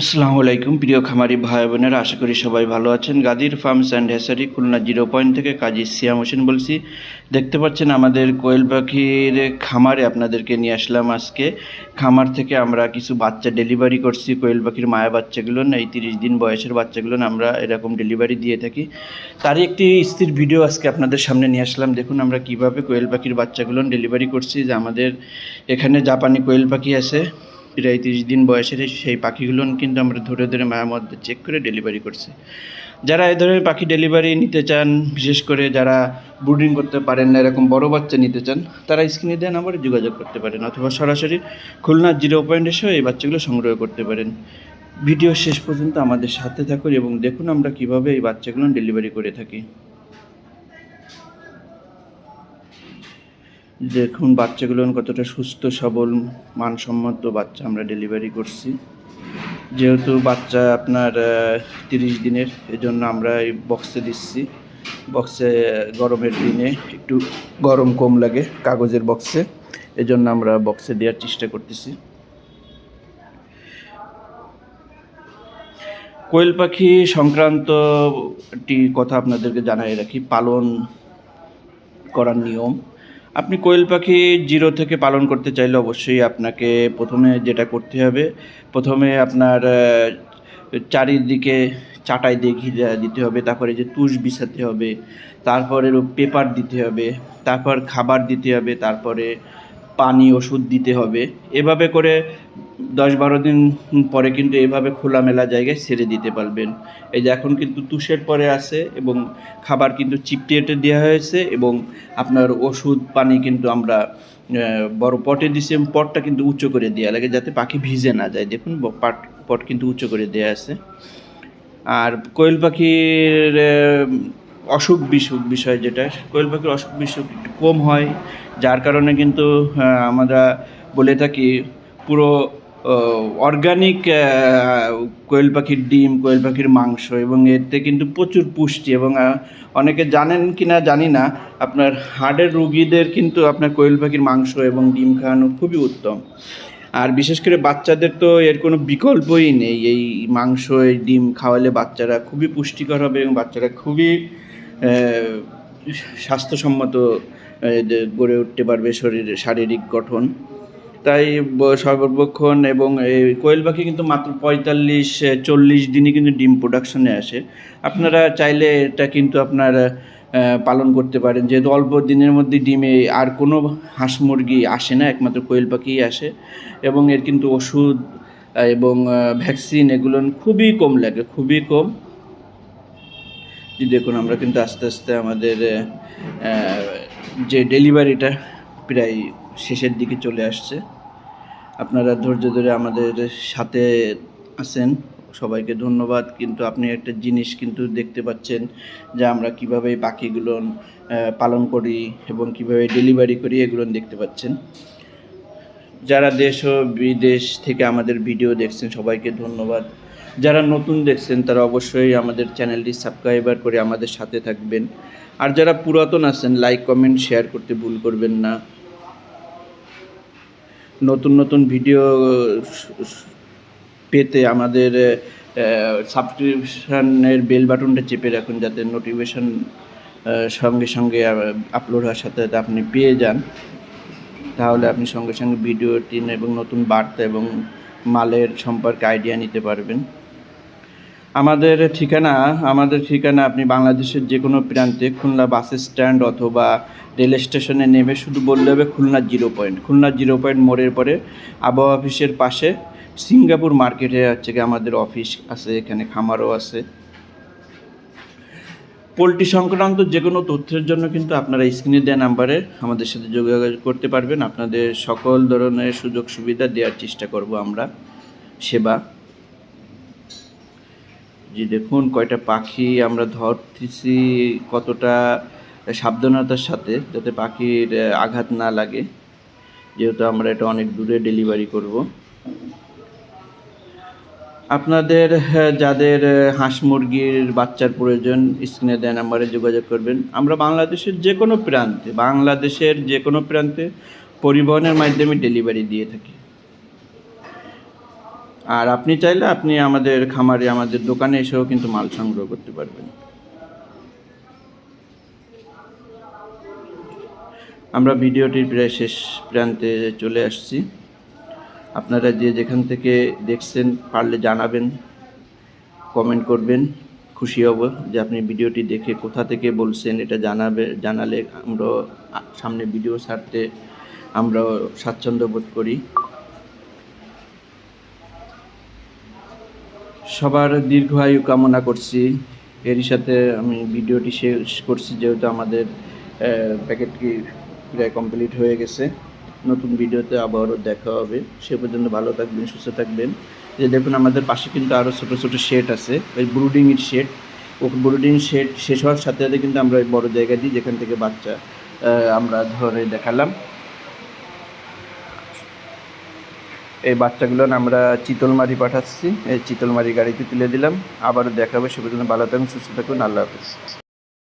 আসসালামু আলাইকুম, প্রিয় খামারি ভাই বোনেরা আশা করি সবাই ভালো আছেন। Gadir farms and hatchery Khulna zero point থেকে কাজী সিয়াম হোসেন বলছি। দেখতে পাচ্ছেন আমাদের কোয়েল পাখির খামারে আপনাদেরকে নিয়ে আসলাম আজকে। খামার থেকে আমরা কিছু বাচ্চা ডেলিভারি করছি কোয়েল পাখির মায়া বাচ্চাগুলো এই তিরিশ দিন বয়সের বাচ্চাগুলো আমরা এরকম ডেলিভারি দিয়ে থাকি। তারই একটি স্থির ভিডিও আজকে আপনাদের সামনে নিয়ে আসলাম। দেখুন আমরা কীভাবে কোয়েল পাখির বাচ্চাগুলো ডেলিভারি করছি। যে আমাদের এখানে জাপানি কোয়েল পাখি আছে। প্রায় তিরিশ দিন বয়সের সেই পাখিগুলো কিন্তু আমরা ধরে ধরে মায়ের মধ্যে চেক করে ডেলিভারি করছি। যারা এ ধরনের পাখি ডেলিভারি নিতে চান, বিশেষ করে যারা ব্রুডিং করতে পারেন না, এরকম বড় বাচ্চা নিতে চান, তারা স্ক্রিনে দেন আবার যোগাযোগ করতে পারেন অথবা সরাসরি খুলনা জিরো পয়েন্ট এসেও এই বাচ্চাগুলো সংগ্রহ করতে পারেন। ভিডিও শেষ পর্যন্ত আমাদের সাথে থাকুন এবং দেখুন আমরা কীভাবে এই বাচ্চাগুলো ডেলিভারি করে থাকি। দেখুন, বাচ্চাগুলো কতটা সুস্থ, সবল, মানসম্মত বাচ্চা আমরা ডেলিভারি করছি। যেহেতু বাচ্চা আপনার তিরিশ দিনের, এজন্য আমরা এই বক্সে দিচ্ছি। বক্সে গরমের দিনে একটু গরম কম লাগে কাগজের বক্সে এজন্য আমরা বক্সে দেওয়ার চেষ্টা করতেছি। কোয়েল পাখি সংক্রান্ত একটি কথা আপনাদেরকে জানাই রাখি। পালন করার নিয়ম। আপনি কোয়েল পাখি জিরো থেকে পালন করতে চাইলে অবশ্যই আপনাকে প্রথমে যেটা করতে হবে, প্রথমে আপনার চারিদিকে চাটাই দিয়ে ঘিরে দিতে হবে, তারপরে যে তুষ বিছাতে হবে, তারপরে পেপার দিতে হবে, তারপর খাবার দিতে হবে, তারপরে পানি ওষুধ দিতে হবে, এভাবে করে দশ বারো দিন পরে কিন্তু এভাবে খোলামেলা জায়গায় ছেড়ে দিতে পারবেন। এই যে এখন কিন্তু তুষের পরে আছে এবং খাবার কিন্তু চিপটিয়েটে দেওয়া হয়েছে এবং আপনার ওষুধ, পানি কিন্তু আমরা বড় পটে দিছি পটটা কিন্তু উঁচু করে দেওয়া লাগে যাতে পাখি ভিজে না যায়। দেখুন পাট, পট কিন্তু উঁচু করে দেওয়া আছে। আর কোয়েল পাখির অসুখ বিসুখ বিষয় যেটা, কোয়েল পাখির অসুখ বিসুখ কম হয়, যার কারণে কিন্তু আমরা বলে থাকি পুরো অর্গানিক কোয়েল পাখির ডিম, কোয়েল পাখির মাংস এবং এতে কিন্তু প্রচুর পুষ্টি এবং অনেকে জানেন কি না জানি না, আপনার হার্টের রুগীদের কিন্তু আপনার কোয়েল পাখির মাংস এবং ডিম খাওয়ানো খুবই উত্তম। আর বিশেষ করে বাচ্চাদের তো এর কোনো বিকল্পই নেই, এই মাংস, এই ডিম খাওয়ালে বাচ্চারা খুবই পুষ্টিকর হবে এবং বাচ্চারা খুবই স্বাস্থ্যসম্মত গড়ে উঠতে পারবে শরীর শারীরিক গঠন। তাই সর্বক্ষণ এবং এই কোয়েল পাখি কিন্তু মাত্র পঁয়তাল্লিশ চল্লিশ দিনই কিন্তু ডিম প্রোডাকশনে আসে। আপনারা চাইলে এটা কিন্তু আপনার পালন করতে পারেন। যেহেতু অল্প দিনের মধ্যে ডিমে আর কোনো হাঁস মুরগি আসে না, একমাত্র কোয়েল পাখিই আসে এবং এর কিন্তু ওষুধ এবং ভ্যাকসিন এগুলো খুবই কম লাগে, খুবই কম। দেখুন, আমরা কিন্তু আস্তে আস্তে আমাদের যে ডেলিভারিটা প্রায় শেষের দিকে চলে আসছে। আপনারা ধৈর্য ধরে আমাদের সাথে আছেন। সবাইকে ধন্যবাদ। কিন্তু আপনি একটা জিনিস কিন্তু দেখতে পাচ্ছেন যে আমরা কীভাবে পাখিগুলো পালন করি এবং কীভাবে ডেলিভারি করি, এগুলো দেখতে পাচ্ছেন। যারা দেশ ও বিদেশ থেকে আমাদের ভিডিও দেখছেন, সবাইকে ধন্যবাদ। যারা নতুন দেখছেন, তারা অবশ্যই আমাদের চ্যানেলটি সাবস্ক্রাইবার করে আমাদের সাথে থাকবেন। আর যারা পুরাতন আছেন লাইক কমেন্ট শেয়ার করতে ভুল করবেন না। নতুন নতুন ভিডিও পেতে আমাদের সাবস্ক্রিপশানের বেল বাটনটা চেপে রাখুন, যাতে নোটিফিকেশন সঙ্গে সঙ্গে আপলোড হওয়ার সাথে সাথে আপনি পেয়ে যান। তাহলে আপনি সঙ্গে সঙ্গে ভিডিওটি এবং নতুন বার্তা এবং মালের সম্পর্কে আইডিয়া নিতে পারবেন। আমাদের ঠিকানা আমাদের ঠিকানা আপনি বাংলাদেশের যে কোনো প্রান্তে খুলনা বাস স্ট্যান্ড অথবা রেল স্টেশনে নেমে শুধু বললে হবে Khulna zero point. Khulna zero point মোড়ের পরে আবহাওয়া অফিসের পাশে সিঙ্গাপুর মার্কেটে হচ্ছে গিয়ে আমাদের অফিস আছে, এখানে খামারও আছে। পোলট্রি সংক্রান্ত যে কোনো তথ্যের জন্য কিন্তু আপনারা স্ক্রিনে দেওয়া নাম্বারে আমাদের সাথে যোগাযোগ করতে পারবেন। আপনাদের সকল ধরনের সুযোগ সুবিধা দেওয়ার চেষ্টা করব আমরা। সেবা। যে দেখুন কয়টা পাখি আমরা ধরতেছি, কতটা সাবধানতার সাথে যাতে পাখির আঘাত না লাগে। যেহেতু আমরা এটা অনেক দূরে ডেলিভারি করব। আপনাদের যাদের হাঁস মুরগির বাচ্চার প্রয়োজন, স্ক্রিনে দেওয়া নাম্বারে যোগাযোগ করবেন। আমরা বাংলাদেশের যে কোনো প্রান্তে, বাংলাদেশের যে কোনো প্রান্তে পরিবহনের মাধ্যমে ডেলিভারি দিয়ে থাকি। আর আপনি চাইলে আপনি আমাদের খামারে, আমাদের দোকানে এসেও কিন্তু মাল সংগ্রহ করতে পারবেন। আমরা ভিডিওটির প্রায় শেষ প্রান্তে চলে আসছি। আপনারা যে যেখান থেকে দেখছেন, পারলে জানাবেন, কমেন্ট করবেন। খুশি হব যে আপনি ভিডিওটি দেখে কোথা থেকে বলছেন, এটা জানাবে, জানালে আমরা সামনে ভিডিও ছাড়তে আমরা স্বাচ্ছন্দ্য বোধ করি। সবার দীর্ঘায়ু কামনা করছি। এরই সাথে আমি ভিডিওটি শেষ করছি, যেহেতু আমাদের প্যাকেটটি প্রায় কমপ্লিট হয়ে গেছে। নতুন ভিডিওতে আবারও দেখা হবে। সে পর্যন্ত ভালো থাকবেন, সুস্থ থাকবেন। যে দেখুন, আমাদের পাশে কিন্তু আরও ছোটো ছোটো শেড আছে, ওই ব্রুডিংয়ের শেড ও ব্রুডিং শেড শেষ হওয়ার সাথে সাথে কিন্তু আমরা ওই বড়ো জায়গা দিই যেখান থেকে বাচ্চা আমরা ধরে দেখালাম। এই বাচ্চাগুলো আমরা চিতলমারি পাঠাচ্ছি। এই চিতলমারি গাড়িতে তুলে দিলাম। আবারও দেখাবে। সে পর্যন্ত ভালো থাকুন, সুস্থ থাকুন। আল্লাহ হাফিজ।